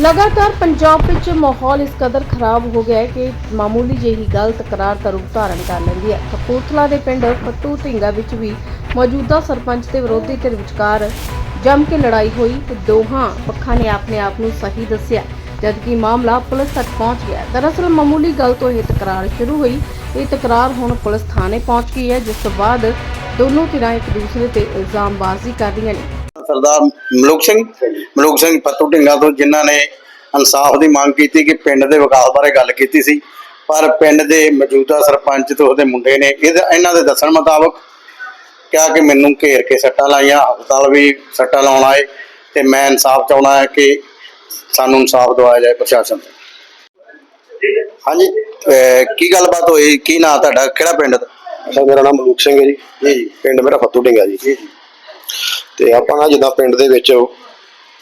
ਲਗਾਤਾਰ ਪੰਜਾਬ ਵਿੱਚ ਮਾਹੌਲ ਇਸ ਕਦਰ ਖਰਾਬ ਹੋ ਗਿਆ ਹੈ ਕਿ ਮਾਮੂਲੀ ਜਿਹੀ ਗੱਲ ਤਕਰਾਰ ਦਾ ਰੂਪ ਧਾਰਨ ਕਰ ਲੈਂਦੀ ਹੈ। ਕਪੂਰਥਲਾ ਦੇ ਪਿੰਡ ਫੱਟੂ ਢਿੰਗਾ ਵਿੱਚ ਵੀ ਮੌਜੂਦਾ ਸਰਪੰਚ ਤੇ ਵਿਰੋਧੀ ਧਿਰ ਵਿਚਕਾਰ ਜੰਮ ਕੇ ਲੜਾਈ ਹੋਈ ਤੇ ਦੋਹਾਂ ਪੱਖਾਂ ਨੇ ਆਪਣੇ ਆਪ ਨੂੰ ਸਹੀ ਦੱਸਿਆ, ਜਦਕਿ ਮਾਮਲਾ ਪੁਲਿਸ ਤੱਕ ਪਹੁੰਚ ਗਿਆ ਦਰਅਸਲ ਮਾਮੂਲੀ ਗੱਲ ਤੋਂ ਇਹ ਤਕਰਾਰ ਸ਼ੁਰੂ ਹੋਈ। ਇਹ ਤਕਰਾਰ ਹੁਣ ਪੁਲਿਸ ਥਾਣੇ ਪਹੁੰਚ ਗਈ ਹੈ, ਜਿਸ ਤੋਂ ਬਾਅਦ ਦੋਨੋਂ ਧਿਰਾਂ ਇੱਕ ਦੂਸਰੇ ਤੇ ਇਲਜ਼ਾਮਬਾਜ਼ੀ ਕਰ ਰਹੀਆਂ ਨੇ। ਸਰਦਾਰ ਮਲੂਕ ਸਿੰਘ। ਮਲੂਕ ਸਿੰਘ ਫੱਤੂ ਢਿੰਗਾ ਤੋਂ ਜਿਨ੍ਹਾਂ ਨੇ ਇਨਸਾਫ ਦੀ ਮੰਗ ਕੀਤੀ ਕਿ ਪਿੰਡ ਦੇ ਵਿਕਾਸ ਬਾਰੇ ਗੱਲ ਕੀਤੀ ਸੀ। ਪਰ ਪਿੰਡ ਦੇ ਮੌਜੂਦਾ ਸਰਪੰਚ ਤੇ ਉਹਦੇ ਮੁੰਡੇ ਨੇ ਇਹਨਾਂ ਦੇ ਦੱਸਣ ਮੁਤਾਬਕ ਕਿਹਾ ਕਿ ਮੈਨੂੰ ਘੇਰ ਕੇ ਸੱਟਾਂ ਲਾਈਆਂ ਹਸਪਤਾਲ ਵੀ ਸੱਟਾਂ ਲਾਉਣ ਆਏ ਤੇ ਮੈਂ ਇਨਸਾਫ ਚਾਹੁੰਦਾ ਹਾਂ ਕਿ ਸਾਨੂੰ ਇਨਸਾਫ ਦਿਵਾਇਆ ਜਾਏ ਪ੍ਰਸ਼ਾਸਨ ਤੋਂ। ਹਾਂਜੀ ਕੀ ਗੱਲਬਾਤ ਹੋਈ? ਕੀ ਨਾਂ ਤੁਹਾਡਾ? ਕਿਹੜਾ ਪਿੰਡ? ਦਾ ਮੇਰਾ ਨਾਮ ਮਲੂਕ ਸਿੰਘ ਹੈ ਜੀ। ਜੀ ਪਿੰਡ ਮੇਰਾ ਫੱਤੂ ਢਿੰਗਾ ਜੀ ਜੀ। ਤੇ ਆਪਾਂ ਨਾ ਜਿੱਦਾਂ ਪਿੰਡ ਦੇ ਵਿੱਚ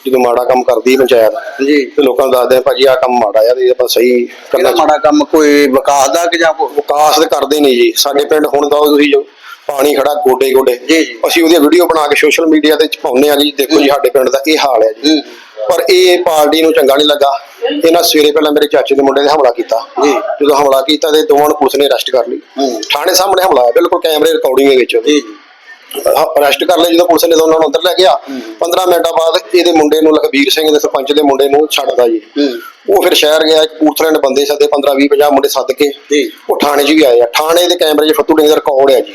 ਜਦੋਂ ਮਾੜਾ ਕੰਮ ਕਰਦੀ ਪੰਚਾਇਤ ਜੀ। ਤੇ ਲੋਕਾਂ ਨੂੰ ਦੱਸਦੇ ਆ ਭਾਜੀ ਆਹ ਕੰਮ ਮਾੜਾ ਆ ਤੇ ਆਪਾਂ ਸਹੀ ਕਰਨਾ ਮਾੜਾ ਕੰਮ ਕੋਈ ਵਿਕਾਸ ਦਾ ਕਿ ਜਾਂ ਵਿਕਾਸ ਤੇ ਕਰਦੇ ਨਹੀਂ ਜੀ। ਸਾਡੇ ਪਿੰਡ ਹੁਣ ਤਾਂ ਤੁਸੀਂ ਜੋ ਪਾਣੀ ਖੜਾ ਗੋਡੇ ਗੋਡੇ। ਅਸੀਂ ਉਹਦੀ ਵੀਡੀਓ ਬਣਾ ਕੇ ਸੋਸ਼ਲ ਮੀਡੀਆ ਤੇ ਪਾਉਂਦੇ ਆ ਜੀ। ਦੇਖੋ ਜੀ ਸਾਡੇ ਪਿੰਡ ਦਾ ਇਹ ਹਾਲ ਹੈ ਜੀ। ਪਰ ਇਹ ਪਾਰਟੀ ਨੂੰ ਚੰਗਾ ਨਹੀਂ ਲੱਗਾ। ਇਹਨਾਂ ਸਵੇਰੇ ਪਹਿਲਾਂ ਮੇਰੇ ਚਾਚੇ ਦੇ ਮੁੰਡੇ ਤੇ ਹਮਲਾ ਕੀਤਾ। ਜੀ। ਜਦੋਂ ਹਮਲਾ ਕੀਤਾ ਤੇ ਦੋਵਾਂ ਨੂੰ ਪੁਲਿਸ ਨੇ ਅਰੈਸਟ ਕਰ ਲਈ। ਥਾਣੇ ਸਾਹਮਣੇ ਹਮਲਾ ਬਿਲਕੁਲ ਕੈਮਰੇ ਰਿਕਾਰਡਿੰਗ ਦੇ ਵਿੱਚ। ਜੀ। ਅਰੈਸਟ ਕਰ ਲਿਆ ਜਦੋਂ ਪੁਲਿਸ ਨੇ ਦੋਨਾਂ ਨੂੰ ਅੰਦਰ ਲੈ ਗਿਆ। 15 ਮਿੰਟਾਂ ਬਾਅਦ ਇਹਦੇ ਮੁੰਡੇ ਨੂੰ ਲਖਬੀਰ ਸਿੰਘ ਦੇ ਸਰਪੰਚ ਦੇ ਮੁੰਡੇ ਨੂੰ ਛੱਡਦਾ ਜੀ। ਉਹ ਫਿਰ ਸ਼ਹਿਰ ਗਿਆ ਕਪੂਰਥਲੇ ਦੇ ਬੰਦੇ ਸੱਦੇ 15 20 50 ਮੁੰਡੇ ਸੱਦ ਕੇ ਉਹ ਥਾਣੇ 'ਚ ਵੀ ਆਏ ਆ। ਥਾਣੇ ਦੇ ਕੈਮਰੇ 'ਚ ਫੱਤੂ ਡਿੰਗ ਦਾ ਰਿਕਾਰਡ ਹੈ ਜੀ।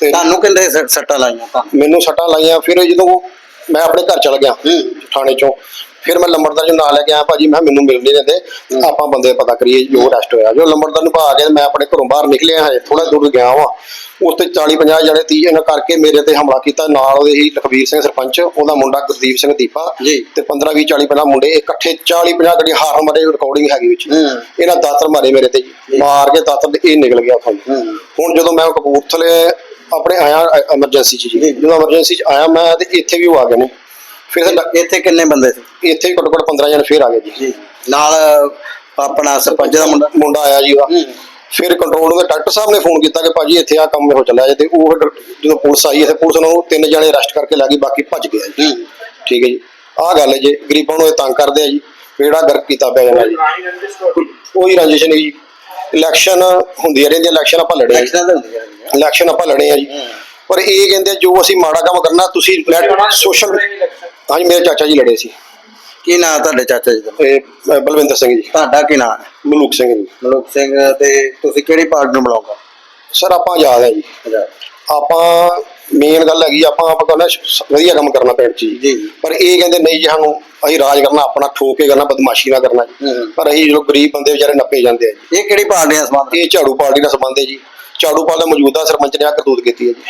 ਤੇ ਤੁਹਾਨੂੰ ਕਹਿੰਦੇ ਸੱਟਾਂ ਲਾਈਆਂ ਤਾਂ? ਮੈਨੂੰ ਸੱਟਾਂ ਲਾਈਆਂ ਫਿਰ ਜਦੋਂ ਮੈਂ ਆਪਣੇ ਘਰ ਚਲ ਗਿਆ। ਥਾਣੇ 'ਚੋਂ ਫਿਰ ਮੈਂ ਲੰਬੜਦਾਰ ਨੂੰ ਨਾਲ ਲੈ ਕੇ ਆਇਆ ਭਾਜੀ ਮੈਂ ਕਿਹਾ ਮੈਨੂੰ ਮਿਲ ਨਹੀਂ ਦਿੰਦੇ ਆਪਾਂ ਬੰਦੇ ਪਤਾ ਕਰੀਏ ਜੋ ਅਰੈਸਟ ਹੋਇਆ। ਜੋ ਲੰਬੜਦਾਰ ਨੂੰ ਭਾ ਕੇ ਮੈਂ ਆਪਣੇ ਘਰੋਂ ਬਾਹਰ ਨਿਕਲਿਆ ਹਜੇ ਥੋੜਾ ਦੂਰ ਗਿਆ ਵਾਂ। ਉਸ ਤੇ 40 50 ਜਣੇ 30 ਜਣੇ ਕਰਕੇ ਮੇਰੇ ਤੇ ਹਮਲਾ ਕੀਤਾ। ਨਾਲ ਉਹਦੇ ਹੀ ਲਖਬੀਰ ਸਿੰਘ ਸਰਪੰਚ ਉਹਦਾ ਮੁੰਡਾ ਗੁਰਦੀਪ ਸਿੰਘ ਦੀਪਾ ਜੀ। ਤੇ 15 20 40 50 ਮੁੰਡੇ ਇਕੱਠੇ 40 50 ਗੱਡੀ ਹਾਰਨ ਮਾਰੇ ਰਿਕਾਰਡਿੰਗ ਹੈਗੀ ਵਿੱਚ। ਇਹਨਾਂ ਦਾਤਰ ਮਾਰੇ ਮੇਰੇ ਤੇ। ਮਾਰ ਕੇ ਦਾਤਰ ਤੇ ਇਹ ਨਿਕਲ ਗਿਆ ਉੱਥੋਂ। ਹੁਣ ਜਦੋਂ ਮੈਂ ਕਪੂਰਥਲੇ ਆਪਣੇ ਆਇਆ ਐਮਰਜੈਂਸੀ 'ਚ ਜੀ। ਜਦੋਂ ਐਮਰਜੈਂਸੀ 'ਚ ਆਇਆ ਮੈਂ ਤੇ ਇੱਥੇ ਵੀ ਉਹ ਆ ਗਏ ਨੇ। ਫਿਰ ਇੱਥੇ ਕਿੰਨੇ ਬੰਦੇ ਸੀ? ਇੱਥੇ ਘੱਟੋ ਘੱਟ 15 ਜਣੇ ਫੇਰ ਆ ਗਏ ਜੀ। ਨਾਲ ਆਪਣਾ ਸਰਪੰਚ ਦਾ ਮੁੰਡਾ ਮੁੰਡਾ ਆਇਆ ਜੀ ਉਹਦਾ। ਫਿਰ ਕੰਟਰੋਲ ਰੂਮ ਦੇ ਡਾਕਟਰ ਸਾਹਿਬ ਨੇ ਫੋਨ ਕੀਤਾ ਕਿ ਭਾਜੀ ਇੱਥੇ ਆ ਕੰਮ ਹੋ ਚੱਲਿਆ ਜੇ ਤੇ ਉਹ ਫਿਰ ਜਦੋਂ ਪੁਲਿਸ ਆਈ ਇੱਥੇ ਪੁਲਿਸ ਨੂੰ ਤਿੰਨ ਜਣੇ ਅਰੈਸਟ ਕਰਕੇ ਲੈ ਗਈ ਬਾਕੀ ਭੱਜ ਗਏ ਜੀ। ਠੀਕ ਹੈ ਜੀ। ਆਹ ਗੱਲ ਹੈ ਜੀ ਗਰੀਬਾਂ ਨੂੰ ਇਹ ਤੰਗ ਕਰਦੇ ਆ ਜੀ ਜਿਹੜਾ ਗਰਕ ਕੀਤਾ ਪਿਆ ਜਾਂਦਾ ਜੀ। ਕੋਈ ਰੰਜਿਸ਼ ਨਹੀਂ ਜੀ। ਇਲੈਕਸ਼ਨ ਹੁੰਦੀਆਂ ਰਹਿੰਦੀਆਂ ਇਲੈਕਸ਼ਨ ਆਪਾਂ ਲੜੇ ਆ ਜੀ। ਐਕਸੀਡੈਂਟ ਇਲੈਕਸ਼ਨ ਆਪਾਂ ਲੜੇ ਆ ਜੀ ਪਰ ਇਹ ਕਹਿੰਦੇ ਆ, ਜੋ ਅਸੀਂ ਮਾੜਾ ਕੰਮ ਕਰਨਾ ਤੁਸੀਂ ਸੋਸ਼ਲ ਹਾਂਜੀ ਮੇਰੇ ਚਾਚਾ ਜੀ ਲੜੇ ਸੀ। ਕੀ ਨਾਂ ਤੁਹਾਡੇ ਚਾਚਾ ਜੀ ਦਾ? ਇਹ ਅ, ਬਲਵਿੰਦਰ ਸਿੰਘ ਜੀ। ਤੁਹਾਡਾ ਕੀ ਨਾਂ? ਹੈ ਮਲੂਕ ਸਿੰਘ ਜੀ। ਮਲੂਕ ਸਿੰਘ ਤੇ ਤੁਸੀਂ ਕਿਹੜੀ ਪਾਰਟੀ ਨੂੰ ਬੁਲਾਉਂਗਾ ਸਰ ਆਪਾਂ ਆਜ਼ਾਦ ਹੈ ਜੀ। ਆਪਾਂ ਮੇਨ ਗੱਲ ਹੈਗੀ ਆਪਾਂ ਆਪਾਂ ਕਹਿੰਦਾ ਵਧੀਆ ਕੰਮ ਕਰਨਾ 'ਚ ਜੀ, ਜੀ। ਪਰ ਇਹ ਕਹਿੰਦੇ ਨਹੀਂ ਜੀ ਸਾਨੂੰ ਅਸੀਂ ਰਾਜ ਕਰਨਾ ਆਪਣਾ ਠੋਕ ਕੇ ਕਰਨਾ ਬਦਮਾਸ਼ੀ ਨਾ ਕਰਨਾ ਜੀ। ਪਰ ਅਸੀਂ ਜੋ ਗਰੀਬ ਬੰਦੇ ਵਿਚਾਰੇ ਨੱਪੇ ਜਾਂਦੇ ਆ ਜੀ। ਇਹ ਕਿਹੜੀ ਪਾਰਟੀ ਨਾਲ ਸੰਬੰਧ? ਇਹ ਝਾੜੂ ਪਾਰਟੀ ਨਾਲ ਸੰਬੰਧ ਹੈ ਜੀ। ਝਾੜੂ ਪਾਰਟੀ ਦਾ ਮੌਜੂਦਾ ਸਰਪੰਚ ਨੇ ਆ ਕਰਤੂਤ ਕੀਤੀ ਹੈ ਜੀ।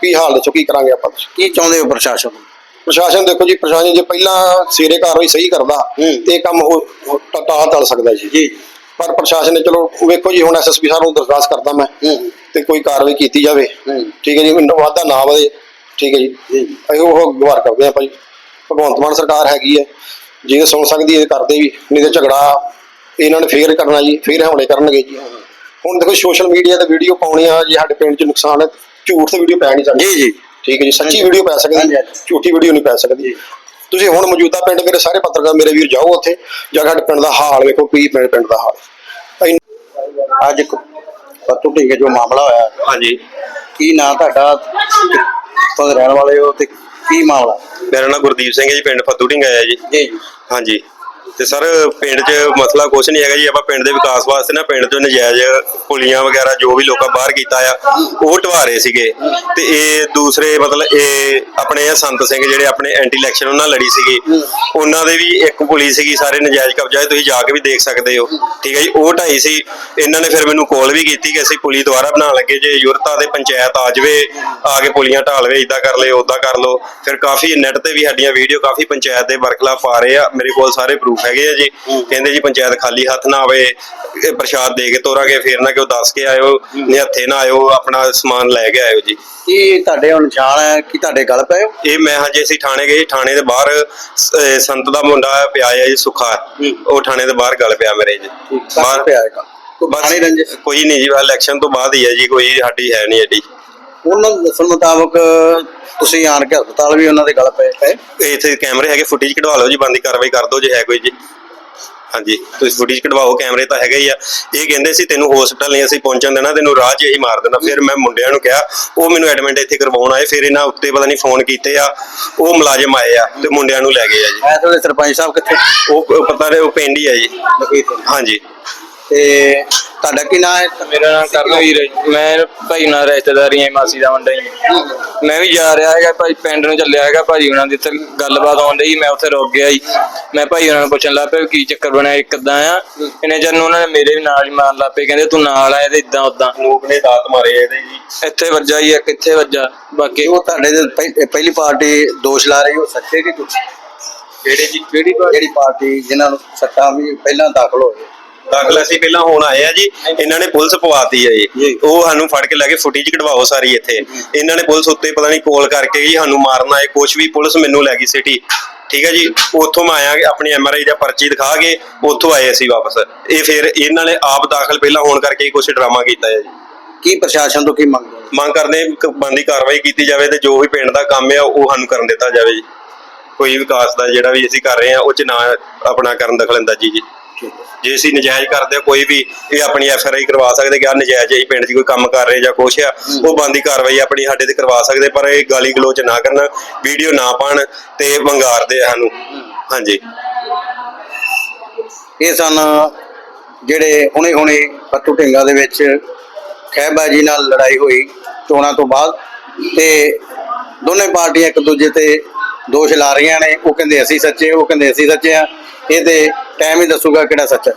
ਕੀ ਹਾਲ ਦੱਸੋ ਕੀ ਕਰਾਂਗੇ ਆਪਾਂ? ਕੀ ਚਾਹੁੰਦੇ ਹੋ ਪ੍ਰਸ਼ਾਸਨ ਤੋਂ? ਪ੍ਰਸ਼ਾਸਨ ਦੇਖੋ ਜੀ ਪ੍ਰਸ਼ਾਸਨ ਜੇ ਪਹਿਲਾਂ ਸਵੇਰੇ ਕਾਰਵਾਈ ਸਹੀ ਕਰਦਾ। ਤੇ ਇਹ ਕੰਮ ਹੋ ਟਾਲ ਟਲ ਸਕਦਾ ਜੀ। ਜੀ। ਪਰ ਪ੍ਰਸ਼ਾਸਨ ਨੇ ਚਲੋ ਵੇਖੋ ਜੀ ਹੁਣ ਐਸਐਸਪੀ ਸਾਹਿਬ ਨੂੰ ਦਰਖਾਸਤ ਕਰਦਾ ਮੈਂ। ਤੇ ਕੋਈ ਕਾਰਵਾਈ ਕੀਤੀ ਜਾਵੇ। ਠੀਕ ਹੈ ਜੀ ਮੈਨੂੰ ਵਾਧਾ ਨਾ ਵਧੇ। ਠੀਕ ਹੈ ਜੀ। ਅਸੀਂ ਉਹ ਗੁਹਾਰ ਕਰਦੇ ਆ ਭਾਈ। ਭਗਵੰਤ ਮਾਨ ਸਰਕਾਰ ਹੈਗੀ ਹੈ। ਜੇ ਸੁਣ ਸਕਦੀ ਹੈ ਕਰਦੇ ਵੀ। ਨਹੀਂ ਤੇ ਝਗੜਾ ਇਹਨਾਂ ਨੇ ਫੇਰ ਕਰਨਾ ਜੀ ਫੇਰ ਹਮਲੇ ਕਰਨਗੇ ਜੀ। ਹੁਣ ਦੇਖੋ ਸੋਸ਼ਲ ਮੀਡੀਆ ਤੇ ਵੀਡੀਓ ਪਾਉਣੀਆਂ ਜੇ ਸਾਡੇ ਪਿੰਡ 'ਚ ਨੁਕਸਾਨ ਹੈ ਝੂਠ ਤੇ ਵੀਡੀਓ ਪੈ ਨਹੀਂ ਸਕਦੀ। ਜੀ ਜੀ। ਠੀਕ ਹੈ ਜੀ ਸੱਚੀ। ਵੀਡੀਓ ਪੈ ਸਕਦੀ ਹੈ। ਝੂਠੀ ਵੀਡੀਓ ਨਹੀਂ ਪੈ ਸਕਦੀ। ਤੁਸੀਂ ਹੁਣ ਮੌਜੂਦਾ ਪਿੰਡ ਮੇਰੇ ਸਾਰੇ ਪੱਤਰਕਾਰ ਮੇਰੇ ਵੀਰ ਜਾਓ ਉੱਥੇ। ਜਾ ਕੇ ਪਿੰਡ ਦਾ ਹਾਲ ਵੇਖੋ ਕੀ ਪਿੰਡ ਪਿੰਡ ਦਾ ਹਾਲ। ਅੱਜ ਪੱਤੂ ਢਿੰਗੇ ਜੋ ਮਾਮਲਾ ਹੋਇਆ। ਹਾਂਜੀ। ਕੀ ਨਾਂ ਤੁਹਾਡਾ? ਦੇ ਰਹਿਣ ਵਾਲੇ ਹੋ ਤੇ ਕੀ ਮਾਮਲਾ? ਮੇਰਾ ਨਾਮ ਗੁਰਦੀਪ ਸਿੰਘ ਹੈ ਜੀ ਪਿੰਡ ਫੱਤੂ ਢਿੰਗਾ ਹੈ ਜੀ। ਜੀ। ਹਾਂਜੀ। ਤੇ ਸਰ ਪਿੰਡ 'ਚ ਮਸਲਾ ਕੁਛ ਨਹੀਂ ਹੈਗਾ ਜੀ ਆਪਾਂ ਪਿੰਡ ਦੇ ਵਿਕਾਸ ਵਾਸਤੇ ਨਾ ਪਿੰਡ 'ਚੋਂ ਨਜਾਇਜ਼ ਪੁਲੀਆਂ ਵਗੈਰਾ ਜੋ ਵੀ ਲੋਕਾਂ ਬਾਹਰ ਕੀਤਾ ਆ ਉਹ ਢਵਾ ਰਹੇ ਸੀਗੇ। ਤੇ ਇਹ ਦੂਸਰੇ ਮਤਲਬ ਇਹ ਆਪਣੇ ਇਹ ਸੰਤ ਸਿੰਘ ਜਿਹੜੇ ਆਪਣੇ ਐਂਟੀ ਇਲੈਕਸ਼ਨ ਉਹਨਾਂ ਲੜੀ ਸੀਗੀ। ਉਹਨਾਂ ਦੇ ਵੀ ਇੱਕ ਪੁਲੀ ਸੀਗੀ ਸਾਰੇ ਨਜਾਇਜ਼ ਕਬਜ਼ਾ ਹੈ, ਤੁਸੀਂ ਜਾ ਕੇ ਵੀ ਦੇਖ ਸਕਦੇ ਹੋ। ਠੀਕ ਹੈ ਜੀ ਉਹ ਢਾਈ ਸੀ। ਇਹਨਾਂ ਨੇ ਫਿਰ ਮੈਨੂੰ ਕਾਲ ਵੀ ਕੀਤੀ ਕਿ ਅਸੀਂ ਪੁਲੀ ਦੁਬਾਰਾ ਬਣਾਉਣ ਲੱਗੇ ਜੇ ਯੂਰਤਾ ਦੇ ਪੰਚਾਇਤ ਆ ਜਾਵੇ ਆ ਕੇ ਪੁਲੀਆਂ ਢਾਲਵੇ ਇਦਾਂ ਕਰ ਲਿਓ ਉਦਾਂ ਕਰ ਲਓ। ਫਿਰ ਕਾਫੀ ਨੈਟ ਤੇ ਵੀ ਸਾਡੀਆਂ ਵੀਡੀਓ ਕਾਫੀ ਪੰਚਾਇਤ ਦੇ ਵਰਖਲਾਫ਼ ਆ ਰਹੇ ਆ ਮੇਰੇ ਕੋਲ ਸਾਰੇ ਪ੍ਰੂਫ ਹੈਗੇ ਆ ਜੀ। ਕਹਿੰਦੇ ਜੀ ਪੰਚਾਇਤ ਖਾਲੀ ਹੱਥ ਨਾ ਆਵੇ ਇਹ ਪ੍ਰਸ਼ਾਦ ਦੇ ਕੇ ਤੋਰਾਂਗੇ ਫਿਰ ਨਾ ਕਿ ਉਹ ਦੱਸ ਕੇ ਆਇਓ ਨਿਹੱਥੇ ਨਾ ਆਇਓ ਆਪਣਾ ਸਮਾਨ ਲੈ ਕੇ ਆਇਓ ਜੀ। ਕੀ ਤੁਹਾਡੇ ਹੁਣ ਨਿਸ਼ਾਨ ਹੈ? ਕਿ ਤੁਹਾਡੇ ਗੱਲ ਪਏ ਹੋ? ਇਹ ਮੈਂ ਹਜੇ ਅਸੀਂ ਥਾਣੇ ਗਏ ਥਾਣੇ ਦੇ ਬਾਹਰ ਅਹ ਸੰਤ ਦਾ ਮੁੰਡਾ ਪਿਆ ਹੈ ਜੀ ਸੁੱਖਾ। ਉਹ ਥਾਣੇ ਦੇ ਬਾਹਰ ਗੱਲ ਪਿਆ ਮੇਰੇ ਜੀ। ਬਾਹਰ ਪਿਆ ਹੈਗਾ ਕੋਈ ਬਸ ਬਾਣੀ ਰੰਜਿਸ਼? ਕੋਈ ਨਹੀਂ ਜੀ ਇਲੈਕਸ਼ਨ ਤੋਂ ਬਾਅਦ ਹੀ ਹੈ ਜੀ ਕੋਈ ਸਾਡੀ ਹੈ ਨਹੀਂ ਐਡੀ। ਉਹਨਾਂ ਦੇ ਦੱਸਣ ਮੁਤਾਬਕ ਤੁਸੀਂ ਆਣ ਕੇ ਹਸਪਤਾਲ ਵੀ ਉਹਨਾਂ ਦੇ ਗੱਲ ਪਏ ਪਏ? ਇਹ ਇੱਥੇ ਕੈਮਰੇ ਹੈਗੇ ਫੁਟੇਜ ਕਢਵਾ ਲਓ ਜੀ ਬੰਦੀ ਕਾਰਵਾਈ ਕਰ ਦਿਓ ਜੇ ਹੈ ਕੋਈ ਜੀ। ਹਾਂਜੀ ਤੁਸੀਂ ਫੁਟੇਜ ਕਢਵਾਓ ਕੈਮਰੇ ਤਾਂ ਹੈਗੇ ਹੀ ਆ। ਇਹ ਕਹਿੰਦੇ ਸੀ ਤੈਨੂੰ ਹਸਪਤਾਲ ਨਹੀਂ ਅਸੀਂ ਪਹੁੰਚਣ ਦੇਣਾ ਤੈਨੂੰ ਰਾਹ 'ਚ ਹੀ ਮਾਰ ਦੇਣਾ। ਫਿਰ ਮੈਂ ਮੁੰਡਿਆਂ ਨੂੰ ਕਿਹਾ ਉਹ ਮੈਨੂੰ ਐਡਮਿਟ ਇੱਥੇ ਕਰਵਾਉਣ ਆਏ ਫਿਰ ਇਹਨਾਂ ਉੱਤੇ ਪਤਾ ਨਹੀਂ ਫੋਨ ਕੀਤੇ ਆ ਉਹ ਮੁਲਾਜ਼ਮ ਆਏ ਆ ਤੇ ਮੁੰਡਿਆਂ ਨੂੰ ਲੈ ਗਏ ਆ ਜੀ। ਇਸ ਵੇਲੇ ਸਰਪੰਚ ਸਾਹਿਬ ਕਿੱਥੇ? ਉਹ ਉਹ ਪਤਾ ਨਹੀਂ ਉਹ ਪਿੰਡ ਹੀ ਆ ਜੀ। ਹਾਂਜੀ। ਤੇ ਤੁਹਾਡਾ ਕੀ ਨਾਮ ਹੈ? ਮੇਰਾ ਨਾਮ ਕਰਨਵੀਰ ਹੈ ਜੀ। ਮੈਂ ਭਾਈ ਨਾਲ ਰਿਸ਼ਤੇਦਾਰੀਆਂ ਮਾਸੀ ਦਾ ਮੁੰਡਾ ਹੀ ਮੈਂ ਵੀ ਜਾ ਰਿਹਾ ਹੈਗਾ ਭਾਈ ਪਿੰਡ ਨੂੰ ਚੱਲਿਆ ਹੈਗਾ ਭਾਜੀ ਉਹਨਾਂ ਦੀ ਇੱਥੇ ਗੱਲਬਾਤ ਆਉਣ ਡਈ ਮੈਂ ਉੱਥੇ ਰੁਕ ਗਿਆ ਜੀ। ਮੈਂ ਭਾਈ ਉਹਨਾਂ ਨੂੰ ਪੁੱਛਣ ਲੱਗ ਪਿਆ ਵੀ ਕੀ ਚੱਕਰ ਬਣਿਆ ਕਿੱਦਾਂ ਆ? ਇਹਨੇ ਚਿਰ ਨੂੰ ਉਹਨਾਂ ਨੇ ਮੇਰੇ ਵੀ ਨਾਲ ਹੀ ਮਾਰਨ ਲੱਗ ਪਏ ਕਹਿੰਦੇ ਤੂੰ ਨਾਲ ਆਇਆ ਤੇ ਇਦਾਂ ਉਦਾਂ ਲੋਕ ਨੇ ਦਾਤ ਮਾਰੇ ਇਹਦੇ ਜੀ। ਇੱਥੇ ਵੱਜਾ ਹੀ ਆ ਕਿੱਥੇ ਵੱਜਾ। ਬਾਕੀ ਉਹ ਤੁਹਾਡੇ ਦੇ ਪਹਿ- ਪਹਿਲੀ ਪਾਰਟੀ ਦੋਸ਼ ਲਾ ਰਹੀ ਉਹ ਸੱਚੇ ਕਿ ਕੁਝ ਕਿਹੜੇ ਜੀ ਕਿਹੜੀ ਜਿਹੜੀ ਪਾਰਟੀ ਜਿਨ੍ਹਾਂ ਨੂੰ ਸੱਟਾਂ ਵੀ ਪਹਿਲਾਂ ਦਾਖਲ ਹੋਏ ਦਾਖਲ ਅਸੀਂ ਪਹਿਲਾਂ ਹੁਣ ਆਏ ਆ ਜੀ ਇਹਨਾਂ ਨੇ ਪੁਲਿਸ ਪਵਾਤੀ ਆ ਜੀ। ਉਹ ਸਾਨੂੰ ਫੜ ਕੇ ਲੈ ਕੇ ਫੁਟੇਜ ਕਢਵਾਓ ਸਾਰੀ ਇੱਥੇ। ਇਹਨਾਂ ਨੇ ਪੁਲਿਸ ਉੱਤੇ ਪਤਾ ਨਹੀਂ ਕੋਲ ਕਰਕੇ ਜੀ ਸਾਨੂੰ ਮਾਰਨ ਆਏ ਕੁਛ ਵੀ ਪੁਲਿਸ ਮੈਨੂੰ ਲੈ ਗਈ ਸਿਟੀ। ਠੀਕ ਹੈ ਜੀ? ਉੱਥੋਂ ਮੈਂ ਆਇਆ ਆਪਣੀ ਐਮਆਰਆਈ ਦਾ ਪਰਚੀ ਦਿਖਾ ਕੇ ਉੱਥੋਂ ਆਏ ਅਸੀਂ ਵਾਪਸ। ਇਹ ਫਿਰ ਇਹਨਾਂ ਨੇ ਆਪ ਦਾਖਲ ਪਹਿਲਾਂ ਹੋਣ ਕਰਕੇ ਹੀ ਕੁਛ ਡਰਾਮਾ ਕੀਤਾ ਹੈ ਜੀ। ਕੀ ਪ੍ਰਸ਼ਾਸਨ ਤੋਂ ਕੀ ਮੰਗਦੇ ਹੋ? ਮੰਗ ਕਰਦੇ ਹਾਂ ਕਿ ਬੰਦੀ ਕਾਰਵਾਈ ਕੀਤੀ ਜਾਵੇ ਤੇ ਜੋ ਵੀ ਪਿੰਡ ਦਾ ਕੰਮ ਆ ਉਹ ਸਾਨੂੰ ਕਰਨ ਦਿੱਤਾ ਜਾਵੇ ਜੀ। ਕੋਈ ਵਿਕਾਸ ਦਾ ਜਿਹੜਾ ਵੀ ਅਸੀਂ ਕਰ ਰਹੇ ਆ ਉਹ ਚ ਨਾ ਆਪਣਾ ਕਰਨ ਦਖਲਅੰਦਾਜ਼ੀ ਜੀ। ਜੇ ਅਸੀਂ ਨਜਾਇਜ਼ ਕਰਦੇ ਕੋਈ ਵੀ ਇਹ ਆਪਣੀ ਐਫ ਆਰ ਆਈ ਕਰਵਾ ਸਕਦੇ ਕਿ ਆ ਨਜਾਇਜ਼ ਹੀ ਪਿੰਡ 'ਚ ਕੋਈ ਕੰਮ ਕਰ ਰਹੇ ਜਾਂ ਕੁਛ ਆ, ਉਹ ਬੰਦੀ ਕਾਰਵਾਈ ਆਪਣੀ ਸਾਡੇ ਤੇ ਕਰਵਾ ਸਕਦੇ, ਪਰ ਇਹ ਗਾਲੀ ਗਲੋਚ ਨਾ ਕਰਨ, ਵੀਡੀਓ ਨਾ ਪਾਣ ਤੇ ਵੰਗਾਰਦੇ ਆ ਸਾਨੂੰ। ਹਾਂਜੀ। ਇਹ ਸਨ ਜਿਹੜੇ ਹੁਣੇ ਹੁਣੇ ਪੱਤੂ ਢਿੰਗਾ ਦੇ ਵਿੱਚ ਖਹਿਬਾਜੀ ਨਾਲ ਲੜਾਈ ਹੋਈ ਚੋਣਾਂ ਤੋਂ ਬਾਅਦ ਤੇ ਦੋਨੇ ਪਾਰਟੀਆਂ ਇੱਕ ਦੂਜੇ ਤੇ ਦੋਸ਼ ਲਾ ਰਹੀਆਂ ਨੇ। ਉਹ ਕਹਿੰਦੇ ਅਸੀਂ ਸੱਚੇ ਉਹ ਕਹਿੰਦੇ ਅਸੀਂ ਸੱਚੇ ਆ ਇਹ ਤੇ ਟਾਈਮ ਹੀ ਦੱਸੂਗਾ ਕਿਹੜਾ ਸੱਚਾ